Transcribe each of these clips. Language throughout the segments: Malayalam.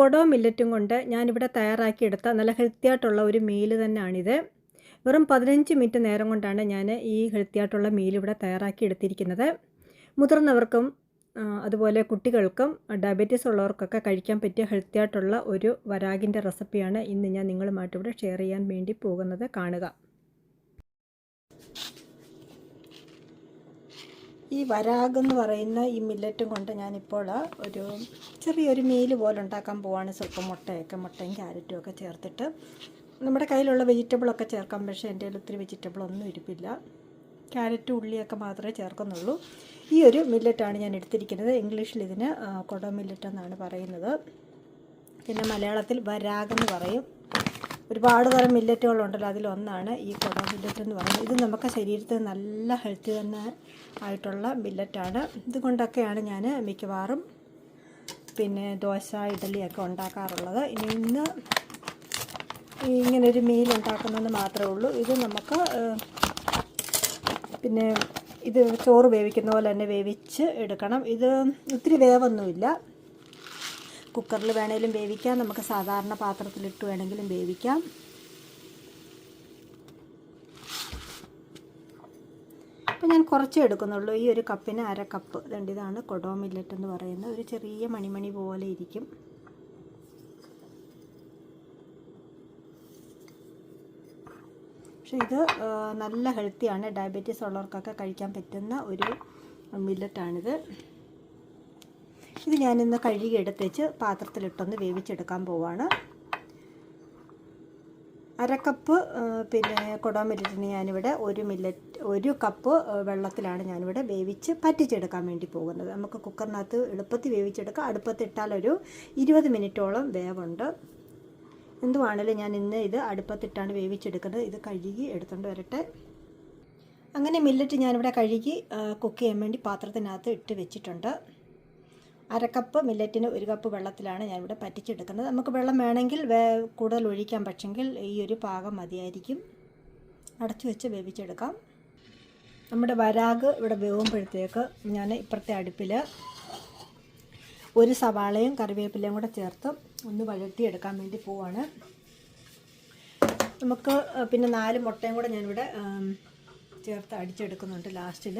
കൊടോ മില്ലറ്റും കൊണ്ട് ഞാനിവിടെ തയ്യാറാക്കിയെടുത്ത നല്ല ഹെൽത്തിയായിട്ടുള്ള ഒരു മീൽ തന്നെയാണിത്. വെറും പതിനഞ്ച് മിനിറ്റ് നേരം കൊണ്ടാണ് ഞാൻ ഈ ഹെൽത്തിയായിട്ടുള്ള മീൽ ഇവിടെ തയ്യാറാക്കി എടുത്തിരിക്കുന്നത് മുതിർന്നവർക്കും അതുപോലെ കുട്ടികൾക്കും ഡയബറ്റീസ് ഉള്ളവർക്കൊക്കെ കഴിക്കാൻ പറ്റിയ ഹെൽത്തിയായിട്ടുള്ള ഒരു വരാഗിന്റെ റെസിപ്പിയാണ് ഇന്ന് ഞാൻ നിങ്ങളുമായിട്ട് ഇവിടെ ഷെയർ ചെയ്യാൻ വേണ്ടി പോകുന്നത്. കാണുക. ഈ വരാഗ് എന്ന് പറയുന്ന ഈ മില്ലറ്റും കൊണ്ട് ഞാനിപ്പോൾ ഒരു ചെറിയൊരു മീൽ പോലെ ഉണ്ടാക്കാൻ പോവാണ്. സ്വല്പം മുട്ടയൊക്കെ മുട്ടയും ക്യാരറ്റും ഒക്കെ ചേർത്തിട്ട്. നമ്മുടെ കയ്യിലുള്ള വെജിറ്റബിളൊക്കെ ചേർക്കാം. പക്ഷേ എന്റെ കയ്യിൽ ഒത്തിരി വെജിറ്റബിളൊന്നും ഇരിപ്പില്ല. ക്യാരറ്റും ഉള്ളിയൊക്കെ മാത്രമേ ചേർക്കുന്നുള്ളൂ. ഈ ഒരു മില്ലറ്റാണ് ഞാൻ എടുത്തിരിക്കുന്നത്. ഇംഗ്ലീഷിൽ ഇതിന് കൊട മില്ലറ്റ് എന്നാണ് പറയുന്നത്. പിന്നെ മലയാളത്തിൽ വരാഗ് എന്ന് പറയും. ഒരുപാട് തരം മില്ലറ്റുകളുണ്ടല്ലോ അതിലൊന്നാണ് ഈ കൊടോ മില്ലറ്റ് എന്ന് പറയുന്നത്. ഇത് നമുക്ക് ശരീരത്തിന് നല്ല ഹെൽത്തി തന്നെ ആയിട്ടുള്ള മില്ലറ്റാണ് ഇതുകൊണ്ടൊക്കെയാണ് ഞാൻ മിക്കവാറും പിന്നെ ദോശ ഇഡലിയൊക്കെ ഉണ്ടാക്കാറുള്ളത്. ഇനി ഇന്ന് ഇങ്ങനൊരു മീൽ ഉണ്ടാക്കുന്നത് മാത്രമേ ഉള്ളൂ. ഇത് നമുക്ക് പിന്നെ ഇത് ചോറ് വേവിക്കുന്ന പോലെ തന്നെ വേവിച്ച് എടുക്കണം. ഇത് ഒത്തിരി വേവൊന്നുമില്ല. കുക്കറിൽ വേണേലും വേവിക്കാം. നമുക്ക് സാധാരണ പാത്രത്തിലിട്ട് വേണമെങ്കിലും വേവിക്കാം. അപ്പോൾ ഞാൻ കുറച്ചേ എടുക്കുന്നുള്ളൂ. ഈ ഒരു കപ്പിന് അര കപ്പ്. ദണ്ട് ഇതാണ് കൊടോ മില്ലറ്റ് എന്ന് പറയുന്നത്. ഒരു ചെറിയ മണിമണി പോലെ ഇരിക്കും. പക്ഷേ ഇത് നല്ല ഹെൽത്തിയാണ്. ഡയബറ്റീസ് ഉള്ളവർക്കൊക്കെ കഴിക്കാൻ പറ്റുന്ന ഒരു മില്ലറ്റാണിത്. ഇത് ഞാനിന്ന് കഴുകി എടുത്തേച്ച് പാത്രത്തിലിട്ടൊന്ന് വേവിച്ചെടുക്കാൻ പോവാണ്. അരക്കപ്പ് പിന്നെ കൊടോ മില്ലറ്റിന് ഞാനിവിടെ ഒരു മില്ലറ്റ് ഒരു കപ്പ് വെള്ളത്തിലാണ് ഞാനിവിടെ വേവിച്ച് പറ്റിച്ചെടുക്കാൻ വേണ്ടി പോകുന്നത്. നമുക്ക് കുക്കറിനകത്ത് എളുപ്പത്തിൽ വേവിച്ചെടുക്കാം. അടുപ്പത്തിട്ടാലൊരു ഇരുപത് മിനിറ്റോളം വേവുണ്ട്. എന്തുവാണേലും ഞാൻ ഇന്ന് ഇത് അടുപ്പത്തിട്ടാണ് വേവിച്ചെടുക്കുന്നത്. ഇത് കഴുകി എടുത്തുകൊണ്ട് വരട്ടെ. അങ്ങനെ മില്ലറ്റ് ഞാനിവിടെ കഴുകി കുക്ക് ചെയ്യാൻ വേണ്ടി പാത്രത്തിനകത്ത് ഇട്ട് വെച്ചിട്ടുണ്ട്. അരക്കപ്പ് മില്ലറ്റിന് ഒരു കപ്പ് വെള്ളത്തിലാണ് ഞാനിവിടെ പറ്റിച്ചെടുക്കുന്നത്. നമുക്ക് വെള്ളം വേണമെങ്കിൽ വേ കൂടുതൽ ഒഴിക്കാൻ പക്ഷെങ്കിൽ ഈ ഒരു പാകം മതിയായിരിക്കും. അടച്ചു വെച്ച് വേവിച്ചെടുക്കാം. നമ്മുടെ വരാഗ് ഇവിടെ വേവുമ്പോഴത്തേക്ക് ഞാൻ ഇപ്പുറത്തെ അടുപ്പിൽ ഒരു സവാളയും കറിവേപ്പിലയും കൂടെ ചേർത്ത് ഒന്ന് വഴട്ടിയെടുക്കാൻ വേണ്ടി പോവാണ്. നമുക്ക് പിന്നെ നാല് മുട്ടയും കൂടെ ഞാനിവിടെ ചേർത്ത് അടിച്ചെടുക്കുന്നുണ്ട് ലാസ്റ്റിൽ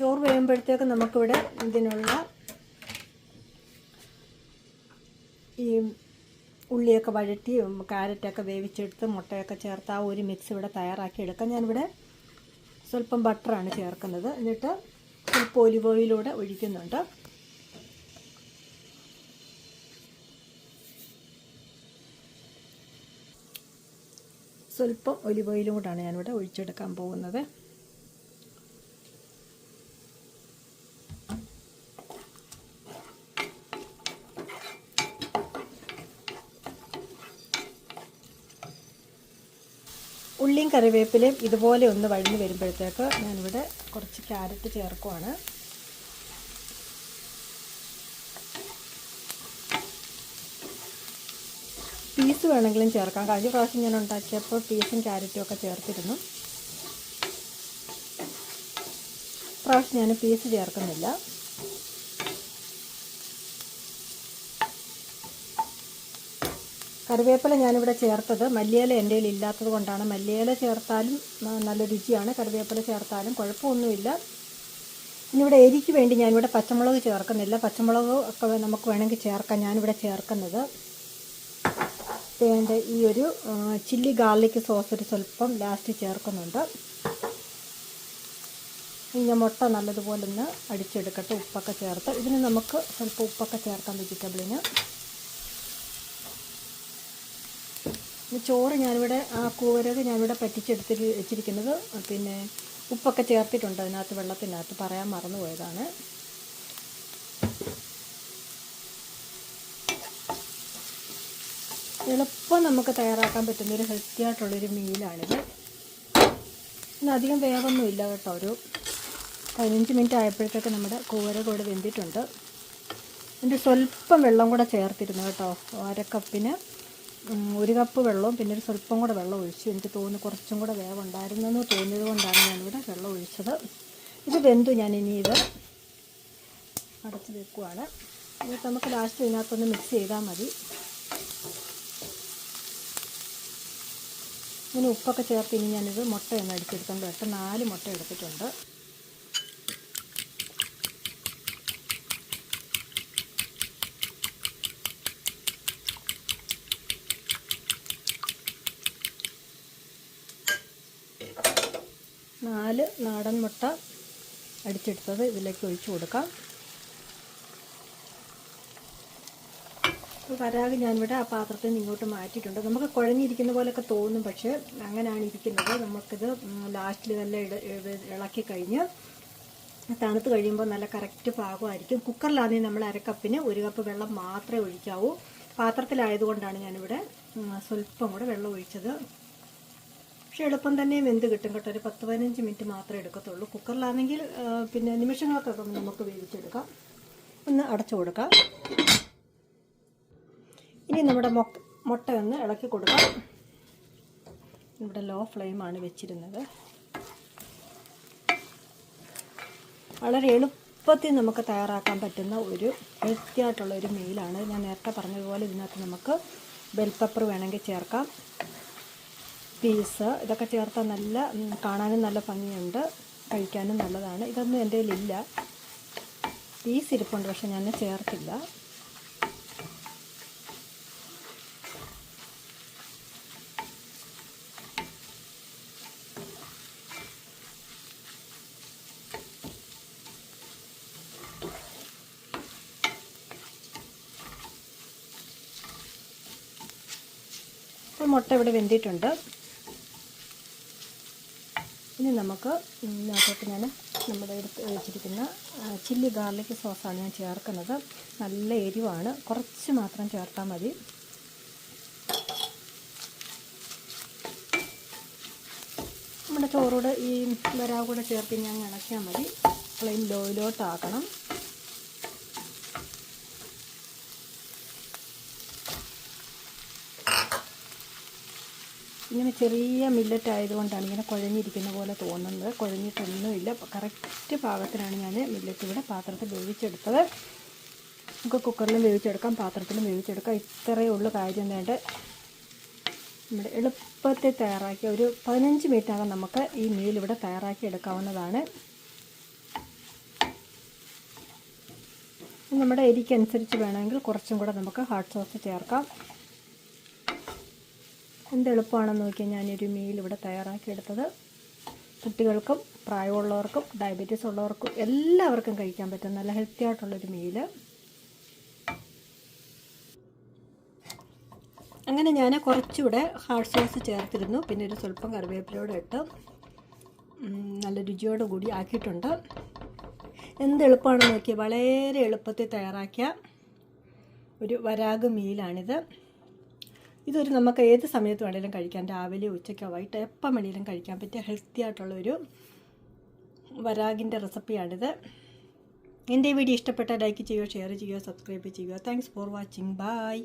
ചോറ് വേകുമ്പോഴത്തേക്ക് നമുക്കിവിടെ ഇതിനുള്ള ഈ ഉള്ളിയൊക്കെ വഴറ്റി ക്യാരറ്റൊക്കെ വേവിച്ചെടുത്ത് മുട്ടയൊക്കെ ചേർത്ത് ആ ഒരു മിക്സ് ഇവിടെ തയ്യാറാക്കി എടുക്കാം ഞാനിവിടെ സ്വല്പം ബട്ടറാണ് ചേർക്കുന്നത്. എന്നിട്ട് സ്വല്പം ഒലിവ് ഓയിലൂടെ ഒഴിക്കുന്നുണ്ട്. സ്വല്പം ഒലിവ് ഓയിലും കൂടാണ് ഞാനിവിടെ ഒഴിച്ചെടുക്കാൻ പോകുന്നത്. ഉള്ളിയും കറിവേപ്പിലയും ഇതുപോലെ ഒന്ന് വഴിഞ്ഞ് വരുമ്പോഴത്തേക്ക് ഞാനിവിടെ കുറച്ച് ക്യാരറ്റ് ചേർക്കുവാണ്. പീസ് വേണമെങ്കിലും ചേർക്കാം. കഴിഞ്ഞ പ്രാവശ്യം ഞാൻ ഉണ്ടാക്കിയപ്പോൾ പീസും ക്യാരറ്റും ഒക്കെ ചേർത്തിരുന്നു. പ്രാവശ്യം ഞാൻ പീസ് ചേർക്കുന്നില്ല. കറിവേപ്പില ഞാനിവിടെ ചേർത്തത്. മല്ലിയില എന്റെ കയ്യിൽ ഇല്ലാത്തത് കൊണ്ടാണ്. മല്ലിയില ചേർത്താലും നല്ല രുചിയാണ്. കറിവേപ്പില ചേർത്താലും കുഴപ്പമൊന്നുമില്ല. ഇനിയിവിടെ എരിക്ക് വേണ്ടി ഞാനിവിടെ പച്ചമുളക് ചേർക്കുന്നില്ല. പച്ചമുളക് ഒക്കെ നമുക്ക് വേണമെങ്കിൽ ചേർക്കാം. ഞാനിവിടെ ചേർക്കുന്നത്. വേണ്ട ഈ ഒരു ചില്ലി ഗാർലിക് സോസ് ഒരു സ്വല്പം ലാസ്റ്റ് ചേർക്കുന്നുണ്ട്. ഇനി മുട്ട നല്ലതുപോലെ ഒന്ന് അടിച്ചെടുക്കട്ടെ. ഉപ്പൊക്കെ ചേർത്ത്. ഇതിന് നമുക്ക് സ്വല്പം ഉപ്പൊക്കെ ചേർക്കാം വെജിറ്റബിളിന് ഇനി ചോറ് ഞാനിവിടെ ആ കൂരക ഞാനിവിടെ പറ്റിച്ചെടുത്ത് വെച്ചിരിക്കുന്നത്. പിന്നെ ഉപ്പൊക്കെ ചേർത്തിട്ടുണ്ട് അതിനകത്ത് വെള്ളത്തിനകത്ത്. പറയാൻ മറന്നുപോയതാണ്. എളുപ്പം നമുക്ക് തയ്യാറാക്കാൻ പറ്റുന്ന ഒരു ഹെൽത്തി ആയിട്ടുള്ളൊരു മീലാണിത്. പിന്നെ അധികം വേവൊന്നുമില്ല കേട്ടോ. ഒരു പതിനഞ്ച് മിനിറ്റ് ആയപ്പോഴത്തേക്ക് നമ്മുടെ കൂവര കൂടെ വെന്തിട്ടുണ്ട്. എന്റെ സ്വല്പം വെള്ളം കൂടെ ചേർത്തിരുന്നു കേട്ടോ. അരക്കപ്പിന് ഒരു കപ്പ് വെള്ളവും പിന്നെ ഒരു സ്വല്പം കൂടെ വെള്ളം ഒഴിച്ചു. എനിക്ക് തോന്നുന്നു കുറച്ചും കൂടെ വേവുണ്ടായിരുന്നെന്ന് തോന്നിയത് കൊണ്ടാണ് ഞാനിവിടെ വെള്ളം ഒഴിച്ചത്. ഇത് വെന്തു ഞാൻ ഇനി ഇത് അടച്ച് വെക്കുവാണ്. എന്നിട്ട് നമുക്ക് ലാസ്റ്റ് ഇതിനകത്തൊന്ന് മിക്സ് ചെയ്താൽ മതി. ഇങ്ങനെ ഉപ്പൊക്കെ ചേർത്ത് ഇനി ഞാനിത് മുട്ട ഒന്ന് അടിച്ചെടുത്തോണ്ട് വരട്ടെ നാല് മുട്ട എടുത്തിട്ടുണ്ട്. നാല് നാടൻ മുട്ട അടിച്ചെടുത്തത് ഇതിലേക്ക് ഒഴിച്ചു കൊടുക്കാം. വരാഗ് ഞാനിവിടെ ആ പാത്രത്തിൽ ഇങ്ങോട്ട് മാറ്റിയിട്ടുണ്ട്. നമുക്ക് കുഴഞ്ഞിരിക്കുന്ന പോലെയൊക്കെ തോന്നും പക്ഷേ അങ്ങനെയാണ് ഇരിക്കുന്നത്. നമുക്കിത് ലാസ്റ്റിൽ നല്ല ഇളക്കി കഴിഞ്ഞ് തണുത്ത് കഴിയുമ്പോൾ നല്ല കറക്റ്റ് പാകമായിരിക്കും. കുക്കറിലാണെങ്കിൽ നമ്മൾ അരക്കപ്പിന് ഒരു കപ്പ് വെള്ളം മാത്രമേ ഒഴിക്കാവൂ. പാത്രത്തിലായതുകൊണ്ടാണ് ഞാനിവിടെ സ്വല്പം കൂടെ വെള്ളം ഒഴിച്ചത്. പക്ഷെ എളുപ്പം തന്നെ വെന്ത് കിട്ടും കേട്ടോ. ഒരു പത്ത് പതിനഞ്ച് മിനിറ്റ് മാത്രമേ എടുക്കത്തുള്ളൂ. കുക്കറിലാണെങ്കിൽ പിന്നെ നിമിഷങ്ങൾക്കൊക്കെ നമുക്ക് വേവിച്ചെടുക്കാം. ഒന്ന് അടച്ചു കൊടുക്കാം. ഇനി നമ്മുടെ മുട്ട ഒന്ന് ഇളക്കി കൊടുക്കാം. ഇവിടെ ലോ ഫ്ലെയിമാണ് വെച്ചിരുന്നത്. വളരെ എളുപ്പത്തിൽ നമുക്ക് തയ്യാറാക്കാൻ പറ്റുന്ന ഒരു ഹെൽത്തി ആയിട്ടുള്ള ഒരു മീലാണ് ഞാൻ നേരത്തെ പറഞ്ഞതുപോലെ ഇതിനകത്ത് നമുക്ക് ബെൽ പെപ്പർ വേണമെങ്കിൽ ചേർക്കാം. പീസ് ഇതൊക്കെ ചേർത്താൽ നല്ല കാണാനും നല്ല ഭംഗിയുണ്ട് കഴിക്കാനും നല്ലതാണ്. ഇതൊന്നും എന്റെ കയ്യിലില്ല. പീസ് ഇരിപ്പുണ്ട് പക്ഷെ ഞാൻ ചേർത്തില്ല. മുട്ട ഇവിടെ വെന്തിട്ടുണ്ട്. ഇനി നമുക്ക് ഇതിനകത്തോട്ട് ഞാൻ നമ്മുടെ എടുത്ത് വെച്ചിരിക്കുന്ന ചില്ലി ഗാർലിക് സോസാണ് ഞാൻ ചേർക്കുന്നത്. നല്ല എരിവാണ്. കുറച്ച് മാത്രം ചേർത്താൽ മതി. നമ്മുടെ ചോറോട് ഈ വരാവ് കൂടെ ചേർത്ത് ഞാൻ ഇണക്കിയാൽ മതി. ഫ്ലെയിം ലോയിലോട്ടാക്കണം ഇങ്ങനെ ചെറിയ മില്ലറ്റ് ആയതുകൊണ്ടാണ് ഇങ്ങനെ കുഴഞ്ഞിരിക്കുന്ന പോലെ തോന്നുന്നത്. കുഴഞ്ഞിട്ടൊന്നുമില്ല. കറക്റ്റ് പാകത്തിനാണ് ഞാൻ മില്ലറ്റ് ഇവിടെ പാത്രത്തിൽ വേവിച്ചെടുത്തത്. നമുക്ക് കുക്കറിലും വേവിച്ചെടുക്കാം പാത്രത്തിലും വേവിച്ചെടുക്കാം. ഇത്രയേ ഉള്ളൂ കാര്യം വേണ്ട. നമ്മുടെ എളുപ്പത്തെ തയ്യാറാക്കിയ ഒരു പതിനഞ്ച് മിനിറ്റിനകം നമുക്ക് ഈ മീൽ ഇവിടെ തയ്യാറാക്കി എടുക്കാവുന്നതാണ്. നമ്മുടെ എരിക്കനുസരിച്ച് വേണമെങ്കിൽ കുറച്ചും കൂടെ നമുക്ക് ഹാട്ട് സോസ് ചേർക്കാം. എന്ത് എളുപ്പമാണെന്ന് നോക്കിയാൽ ഞാനൊരു മീൽ ഇവിടെ തയ്യാറാക്കിയെടുത്തത് കുട്ടികൾക്കും പ്രായമുള്ളവർക്കും ഡയബറ്റീസ് ഉള്ളവർക്കും എല്ലാവർക്കും കഴിക്കാൻ പറ്റും നല്ല ഹെൽത്തി ആയിട്ടുള്ളൊരു മീൽ അങ്ങനെ ഞാൻ കുറച്ചുകൂടെ ഹാർഡ് സോസ് ചേർത്തിരുന്നു. പിന്നെ ഒരു സ്വല്പം കറിവേപ്പിലൂടെ ഇട്ട് നല്ല രുചിയോട് കൂടി ആക്കിയിട്ടുണ്ട്. എന്ത് എളുപ്പമാണെന്ന് നോക്കി വളരെ എളുപ്പത്തിൽ തയ്യാറാക്കിയ ഒരു വരാഗ് മീലാണിത്. ഇതൊരു നമുക്ക് ഏത് സമയത്ത് വേണമെങ്കിലും കഴിക്കാം. രാവിലെ ഉച്ചയ്ക്കോ വൈകിട്ട് എപ്പം വേണമെങ്കിലും കഴിക്കാൻ പറ്റിയ ഹെൽത്തി ആയിട്ടുള്ളൊരു വരാഗിന്റെ റെസിപ്പിയാണിത് എന്റെ വീഡിയോ ഇഷ്ടപ്പെട്ടാൽ ലൈക്ക് ചെയ്യുക ഷെയർ ചെയ്യുക സബ്സ്ക്രൈബ് ചെയ്യുക. Thanks for watching bye